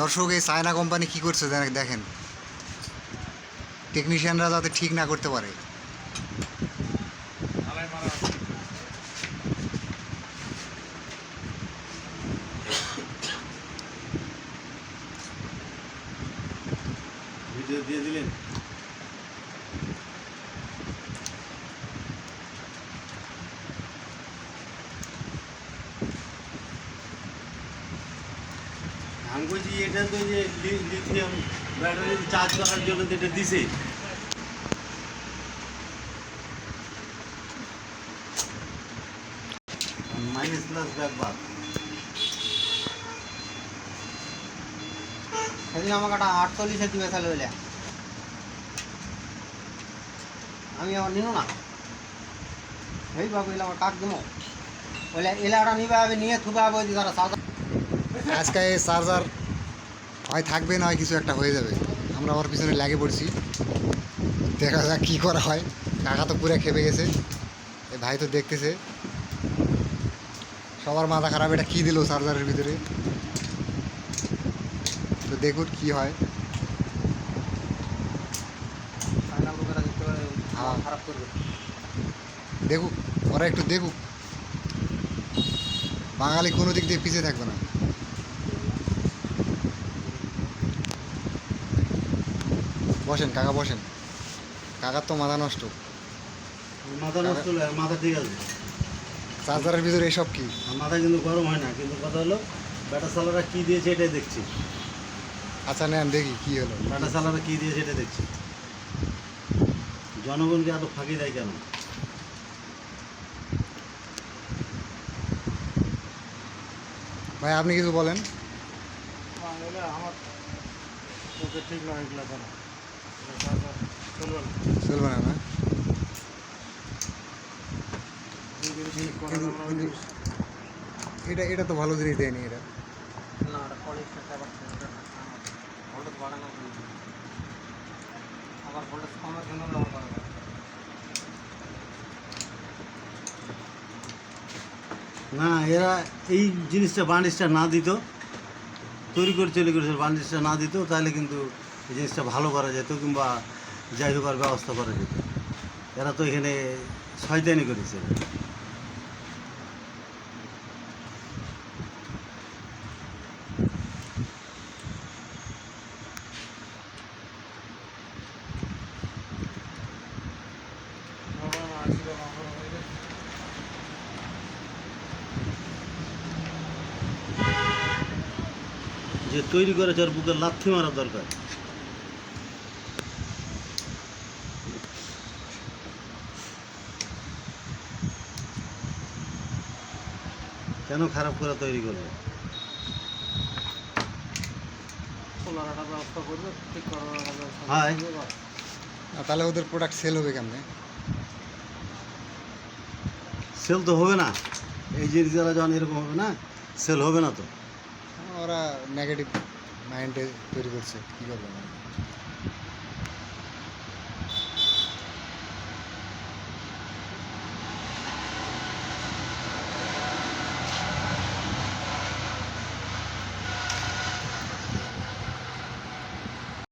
দর্শক, এই China company কি করছে দেখেন। টেকনিশিয়ানরা যাতে ঠিক না করতে পারে। ভিডিও দিয়ে দিলেন? আমি বলছি এটা তো যে লি- লিথিয়াম ব্যাটারি চার্জ করার জন্য যেটা দিছে মাইনাস প্লাস ব্যাকবার সেদিন আমাকে একটা আটচল্লিশে দিবে তাহলে ওইলে আমি আবার নিব না এই বাবু এলে আমার কাক দিব বলে এলে একটা নিবে হবে নিয়ে থুবে হবে ওই তারা সাদা আজকে চার্জার হয়, থাকবে না হয়, কিছু একটা হয়ে যাবে। আমরা আবার পিছনে লাগে পড়ছি। দেখা যাক কী করা হয়। কাকা তো পুরো খেপে গেছে। এই ভাই তো দেখতেছে। সবার মাথা খারাপ, এটা কী দিল চার্জারের ভিতরে? তো দেখুন কি হয়। পারে হ্যাঁ। খারাপ করবে দেখুক, ওরা একটু দেখুক। বাঙালি কোনো দিক দিয়ে পিছিয়ে থাকবে না। বসেন কাকা বসেন। কাকার তো মাথা নষ্ট। মাথা নষ্ট হলে আর মাথা ঠিক আছে। চার্জারের ভিতরে এসব কি? আর মাথা কিন্তু গরম হয় না কিন্তু কথা হলো ব্যাটা সালারা কী দিয়েছে এটাই দেখছি। আচ্ছা নেন দেখি কি হলো। ব্যাটা সালারা কী দিয়েছে এটা দেখছি। জনগণকে এত ফাঁকি দেয় কেন? ভাই আপনি কিছু বলেন। আমার ঠিক নয় এগুলো কেন না এটা এটা তো ভালো জিনিস দেয়নি এটা। আবার ভোল্টেজ কমের জন্য করা না, এরা এই জিনিসটা বান্ডিসটা না দিত। তৈরি করে, তৈরি করেছে বান্ডিসটা না দিত, তাহলে কিন্তু এই জিনিসটা ভালো করা যেত কিংবা যাই হোক আর ব্যবস্থা করা যেত এরা তো এখানে শয়তানি করেছে। যে তৈরি করেছে ওর বুকে লাথি মারা দরকার। কেন খারাপ করে তৈরি করবে? হ্যাঁ। তাহলে ওদের প্রোডাক্ট সেল হবে কেমনে? সেল তো হবে না। এই জিনিসগুলো যখন এরকম হবে না সেল হবে না তো। ওরা নেগেটিভ মাইন্ডে তৈরি করছে কী করবে? না